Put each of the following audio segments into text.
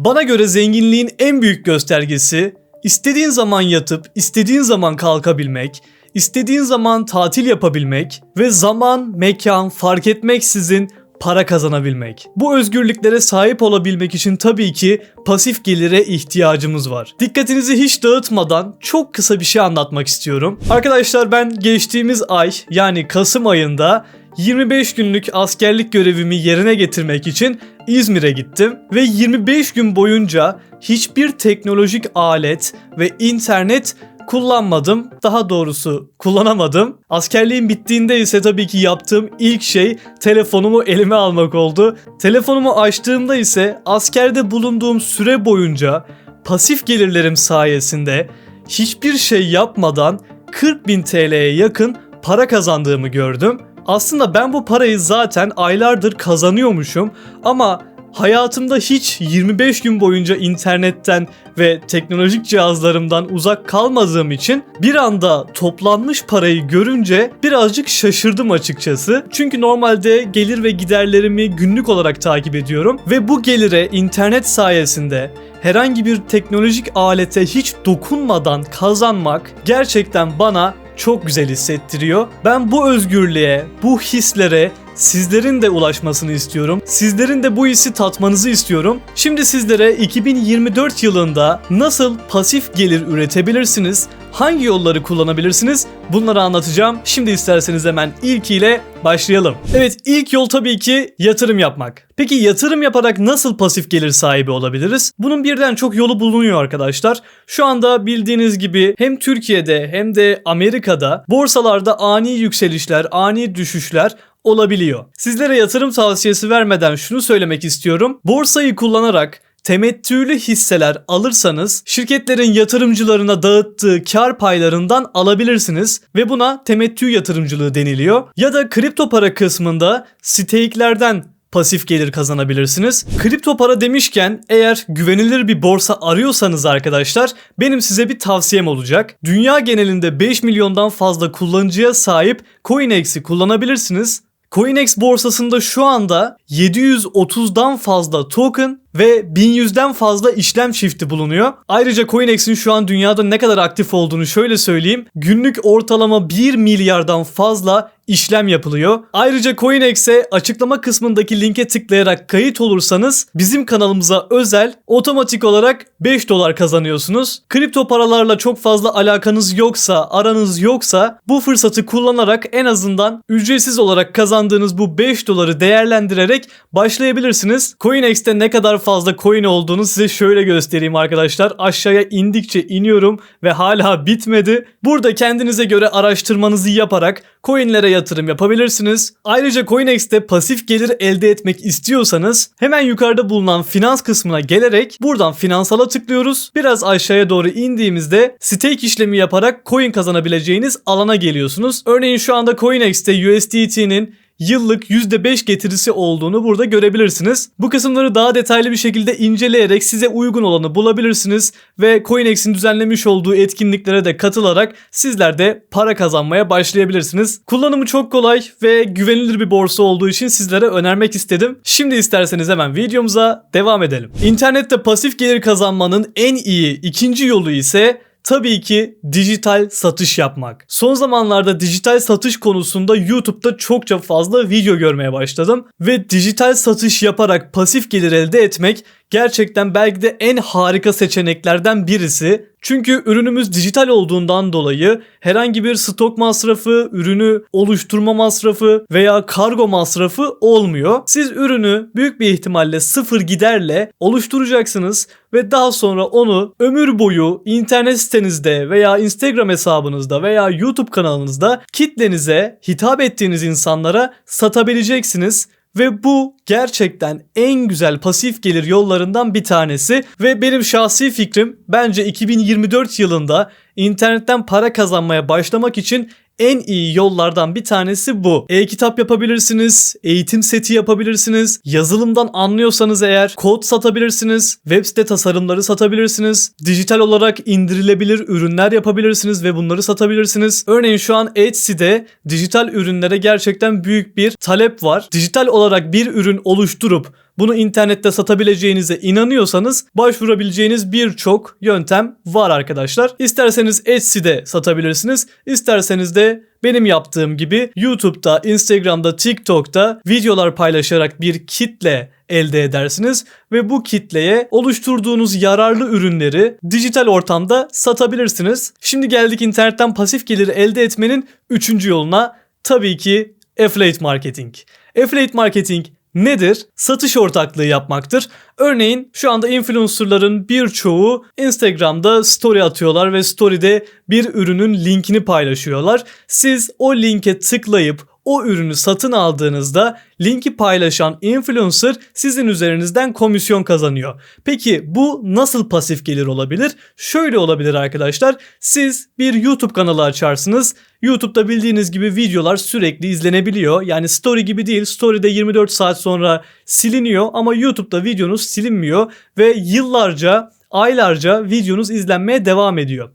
Bana göre zenginliğin en büyük göstergesi istediğin zaman yatıp istediğin zaman kalkabilmek, istediğin zaman tatil yapabilmek ve zaman, mekan fark etmeksizin para kazanabilmek. Bu özgürlüklere sahip olabilmek için tabii ki pasif gelire ihtiyacımız var. Dikkatinizi hiç dağıtmadan çok kısa bir şey anlatmak istiyorum. Arkadaşlar ben geçtiğimiz ay yani Kasım ayında 25 günlük askerlik görevimi yerine getirmek için İzmir'e gittim ve 25 gün boyunca hiçbir teknolojik alet ve internet kullanmadım. Daha doğrusu kullanamadım. Askerliğim bittiğinde ise tabii ki yaptığım ilk şey telefonumu elime almak oldu. Telefonumu açtığımda ise askerde bulunduğum süre boyunca pasif gelirlerim sayesinde hiçbir şey yapmadan 40 bin TL'ye yakın para kazandığımı gördüm. Aslında ben bu parayı zaten aylardır kazanıyormuşum ama hayatımda hiç 25 gün boyunca internetten ve teknolojik cihazlarımdan uzak kalmadığım için bir anda toplanmış parayı görünce birazcık şaşırdım açıkçası. Çünkü normalde gelir ve giderlerimi günlük olarak takip ediyorum ve bu gelire internet sayesinde herhangi bir teknolojik alete hiç dokunmadan kazanmak gerçekten bana çok güzel hissettiriyor. Ben bu özgürlüğe, bu hislere sizlerin de ulaşmasını istiyorum. Sizlerin de bu hissi tatmanızı istiyorum. Şimdi sizlere 2024 yılında nasıl pasif gelir üretebilirsiniz? Hangi yolları kullanabilirsiniz? Bunları anlatacağım. Şimdi isterseniz hemen ilkiyle başlayalım. Evet ilk yol tabii ki yatırım yapmak. Peki yatırım yaparak nasıl pasif gelir sahibi olabiliriz? Bunun birden çok yolu bulunuyor arkadaşlar. Şu anda bildiğiniz gibi hem Türkiye'de hem de Amerika'da borsalarda ani yükselişler, ani düşüşler olabiliyor. Sizlere yatırım tavsiyesi vermeden şunu söylemek istiyorum. Borsayı kullanarak temettülü hisseler alırsanız şirketlerin yatırımcılarına dağıttığı kar paylarından alabilirsiniz ve buna temettü yatırımcılığı deniliyor. Ya da kripto para kısmında stake'lerden pasif gelir kazanabilirsiniz. Kripto para demişken eğer güvenilir bir borsa arıyorsanız arkadaşlar benim size bir tavsiyem olacak. Dünya genelinde 5 milyondan fazla kullanıcıya sahip CoinEx'i kullanabilirsiniz. CoinEx borsasında şu anda 730'dan fazla token ve 1100'den fazla işlem çifti bulunuyor. Ayrıca CoinEx'in şu an dünyada ne kadar aktif olduğunu şöyle söyleyeyim. Günlük ortalama 1 milyardan fazla işlem yapılıyor. Ayrıca CoinEx'e açıklama kısmındaki linke tıklayarak kayıt olursanız bizim kanalımıza özel otomatik olarak 5 dolar kazanıyorsunuz. Kripto paralarla çok fazla alakanız yoksa, aranız yoksa bu fırsatı kullanarak en azından ücretsiz olarak kazandığınız bu 5 doları değerlendirerek başlayabilirsiniz. CoinEx'te ne kadar fazla coin olduğunu size şöyle göstereyim arkadaşlar. Aşağıya indikçe iniyorum ve hala bitmedi. Burada kendinize göre araştırmanızı yaparak coinlere yatırım yapabilirsiniz. Ayrıca CoinEx'te pasif gelir elde etmek istiyorsanız hemen yukarıda bulunan finans kısmına gelerek buradan finansala tıklıyoruz. Biraz aşağıya doğru indiğimizde stake işlemi yaparak coin kazanabileceğiniz alana geliyorsunuz. Örneğin şu anda CoinEx'te USDT'nin yıllık %5 getirisi olduğunu burada görebilirsiniz. Bu kısımları daha detaylı bir şekilde inceleyerek size uygun olanı bulabilirsiniz ve CoinEx'in düzenlemiş olduğu etkinliklere de katılarak sizler de para kazanmaya başlayabilirsiniz. Kullanımı çok kolay ve güvenilir bir borsa olduğu için sizlere önermek istedim. Şimdi isterseniz hemen videomuza devam edelim. İnternette pasif gelir kazanmanın en iyi ikinci yolu ise Tabii ki dijital satış yapmak. Son zamanlarda dijital satış konusunda YouTube'da çokça fazla video görmeye başladım ve dijital satış yaparak pasif gelir elde etmek gerçekten belki de en harika seçeneklerden birisi. Çünkü ürünümüz dijital olduğundan dolayı herhangi bir stok masrafı, ürünü oluşturma masrafı veya kargo masrafı olmuyor. Siz ürünü büyük bir ihtimalle sıfır giderle oluşturacaksınız ve daha sonra onu ömür boyu internet sitenizde veya Instagram hesabınızda veya YouTube kanalınızda kitlenize hitap ettiğiniz insanlara satabileceksiniz ve bu gerçekten en güzel pasif gelir yollarından bir tanesi. Ve benim şahsi fikrim bence 2024 yılında internetten para kazanmaya başlamak için en iyi yollardan bir tanesi bu. E-kitap yapabilirsiniz, eğitim seti yapabilirsiniz, yazılımdan anlıyorsanız eğer kod satabilirsiniz, web site tasarımları satabilirsiniz, dijital olarak indirilebilir ürünler yapabilirsiniz ve bunları satabilirsiniz. Örneğin şu an Etsy'de dijital ürünlere gerçekten büyük bir talep var. Dijital olarak bir ürün oluşturup bunu internette satabileceğinize inanıyorsanız başvurabileceğiniz birçok yöntem var arkadaşlar. İsterseniz Etsy'de satabilirsiniz. İsterseniz de benim yaptığım gibi YouTube'da, Instagram'da, TikTok'ta videolar paylaşarak bir kitle elde edersiniz ve bu kitleye oluşturduğunuz yararlı ürünleri dijital ortamda satabilirsiniz. Şimdi geldik internetten pasif gelir elde etmenin üçüncü yoluna. Tabii ki affiliate marketing. Affiliate marketing nedir? Satış ortaklığı yapmaktır. Örneğin şu anda influencerların birçoğu Instagram'da story atıyorlar ve story'de bir ürünün linkini paylaşıyorlar. Siz o linke tıklayıp o ürünü satın aldığınızda linki paylaşan influencer sizin üzerinizden komisyon kazanıyor. Peki bu nasıl pasif gelir olabilir? Şöyle olabilir arkadaşlar. Siz bir YouTube kanalı açarsınız. YouTube'da bildiğiniz gibi videolar sürekli izlenebiliyor. Yani story gibi değil. Story'de 24 saat sonra siliniyor ama YouTube'da videonuz silinmiyor ve yıllarca, aylarca videonuz izlenmeye devam ediyor.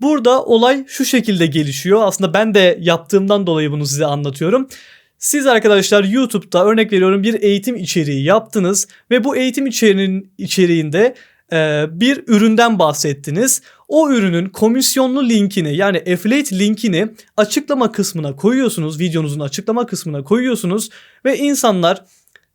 Burada olay şu şekilde gelişiyor. Aslında ben de yaptığımdan dolayı bunu size anlatıyorum. Siz arkadaşlar YouTube'da örnek veriyorum bir eğitim içeriği yaptınız ve bu eğitim içeriğinin içeriğinde e, bir üründen bahsettiniz. O ürünün komisyonlu linkini yani affiliate linkini açıklama kısmına koyuyorsunuz. Videonuzun açıklama kısmına koyuyorsunuz ve insanlar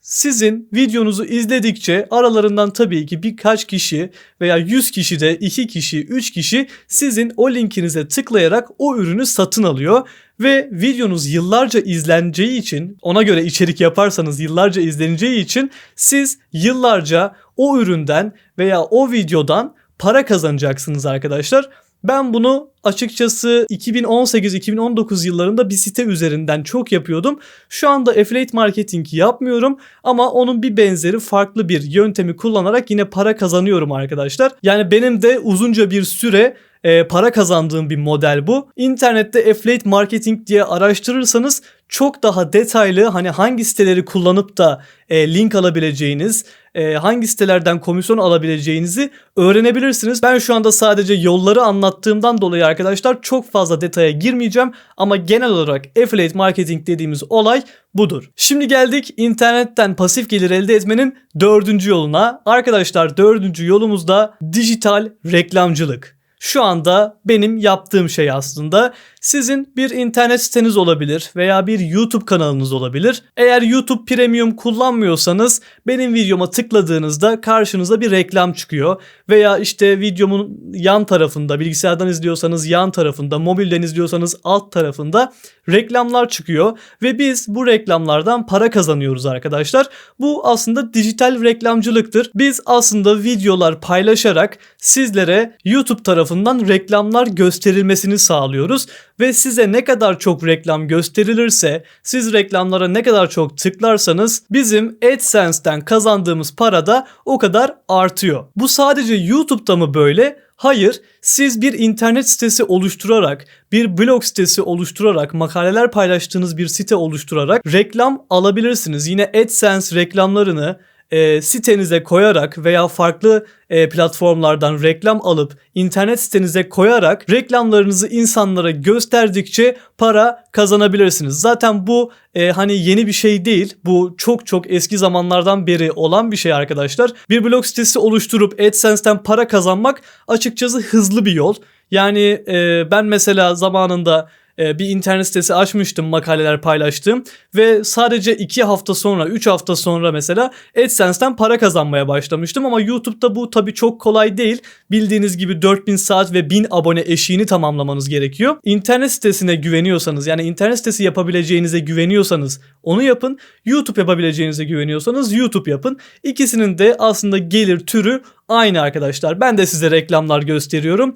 sizin videonuzu izledikçe aralarından tabii ki birkaç kişi veya 100 kişi de 2 kişi 3 kişi sizin o linkinize tıklayarak o ürünü satın alıyor ve videonuz yıllarca izleneceği için ona göre içerik yaparsanız yıllarca izleneceği için siz yıllarca o üründen veya o videodan para kazanacaksınız arkadaşlar. Ben bunu açıkçası 2018-2019 yıllarında bir site üzerinden çok yapıyordum. Şu anda affiliate marketing yapmıyorum ama onun bir benzeri farklı bir yöntemi kullanarak yine para kazanıyorum arkadaşlar. Yani benim de uzunca bir süre e, para kazandığım bir model bu. İnternette affiliate marketing diye araştırırsanız çok daha detaylı hani hangi siteleri kullanıp da e, link alabileceğiniz, e, hangi sitelerden komisyon alabileceğinizi öğrenebilirsiniz. Ben şu anda sadece yolları anlattığımdan dolayı arkadaşlar çok fazla detaya girmeyeceğim ama genel olarak affiliate marketing dediğimiz olay budur. Şimdi geldik internetten pasif gelir elde etmenin dördüncü yoluna. Arkadaşlar dördüncü yolumuzda dijital reklamcılık. Şu anda benim yaptığım şey aslında sizin bir internet siteniz olabilir veya bir YouTube kanalınız olabilir. Eğer YouTube Premium kullanmıyorsanız benim videoma tıkladığınızda karşınıza bir reklam çıkıyor. Veya işte videomun yan tarafında bilgisayardan izliyorsanız yan tarafında, mobilden izliyorsanız alt tarafında reklamlar çıkıyor ve biz bu reklamlardan para kazanıyoruz arkadaşlar. Bu aslında dijital reklamcılıktır. Biz aslında videolar paylaşarak sizlere YouTube tarafından reklamlar gösterilmesini sağlıyoruz ve size ne kadar çok reklam gösterilirse, siz reklamlara ne kadar çok tıklarsanız bizim AdSense'den kazandığımız para da o kadar artıyor. Bu sadece YouTube'da mı böyle? Hayır, siz bir internet sitesi oluşturarak, bir blog sitesi oluşturarak, makaleler paylaştığınız bir site oluşturarak reklam alabilirsiniz. Yine AdSense reklamlarını e, sitenize koyarak veya farklı e, platformlardan reklam alıp internet sitenize koyarak reklamlarınızı insanlara gösterdikçe para kazanabilirsiniz. Zaten bu e, hani yeni bir şey değil. Bu çok çok eski zamanlardan beri olan bir şey arkadaşlar. Bir blog sitesi oluşturup AdSense'ten para kazanmak açıkçası hızlı bir yol. Yani e, ben mesela zamanında bir internet sitesi açmıştım makaleler paylaştım ve sadece 2 hafta sonra 3 hafta sonra mesela AdSense'den para kazanmaya başlamıştım ama YouTube'da bu tabi çok kolay değil. Bildiğiniz gibi 4000 saat ve 1000 abone eşiğini tamamlamanız gerekiyor. İnternet sitesine güveniyorsanız yani internet sitesi yapabileceğinize güveniyorsanız onu yapın. YouTube yapabileceğinize güveniyorsanız YouTube yapın. İkisinin de aslında gelir türü aynı arkadaşlar. Ben de size reklamlar gösteriyorum.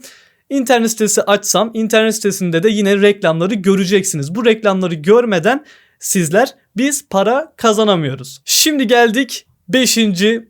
İnternet sitesi açsam internet sitesinde de yine reklamları göreceksiniz. Bu reklamları görmeden sizler biz para kazanamıyoruz. Şimdi geldik 5.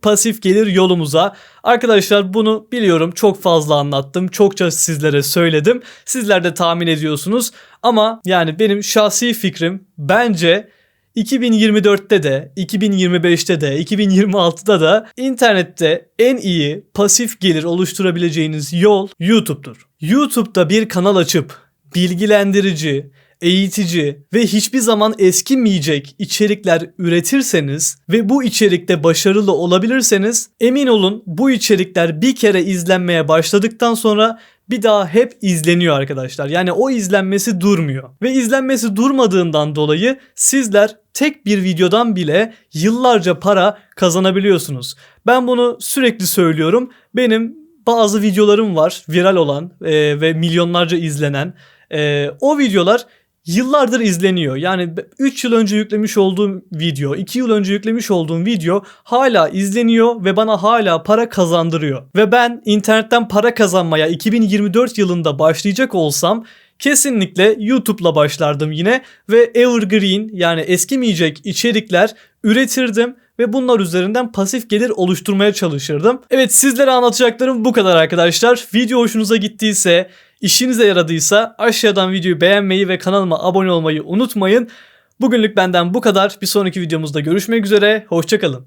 pasif gelir yolumuza. Arkadaşlar bunu biliyorum çok fazla anlattım. Çokça sizlere söyledim. Sizler de tahmin ediyorsunuz. Ama yani benim şahsi fikrim bence 2024'te de, 2025'te de, 2026'da da internette en iyi pasif gelir oluşturabileceğiniz yol YouTube'dur. YouTube'da bir kanal açıp bilgilendirici, eğitici ve hiçbir zaman eskimeyecek içerikler üretirseniz ve bu içerikte başarılı olabilirseniz emin olun bu içerikler bir kere izlenmeye başladıktan sonra bir daha hep izleniyor arkadaşlar. Yani o izlenmesi durmuyor. Ve izlenmesi durmadığından dolayı sizler tek bir videodan bile yıllarca para kazanabiliyorsunuz. Ben bunu sürekli söylüyorum. Benim bazı videolarım var viral olan e, ve milyonlarca izlenen. E, o videolar yıllardır izleniyor. Yani 3 yıl önce yüklemiş olduğum video, 2 yıl önce yüklemiş olduğum video hala izleniyor ve bana hala para kazandırıyor. Ve ben internetten para kazanmaya 2024 yılında başlayacak olsam kesinlikle YouTube'la başlardım yine ve evergreen yani eskimeyecek içerikler üretirdim ve bunlar üzerinden pasif gelir oluşturmaya çalışırdım. Evet sizlere anlatacaklarım bu kadar arkadaşlar. Video hoşunuza gittiyse, işinize yaradıysa aşağıdan videoyu beğenmeyi ve kanalıma abone olmayı unutmayın. Bugünlük benden bu kadar. Bir sonraki videomuzda görüşmek üzere. Hoşçakalın.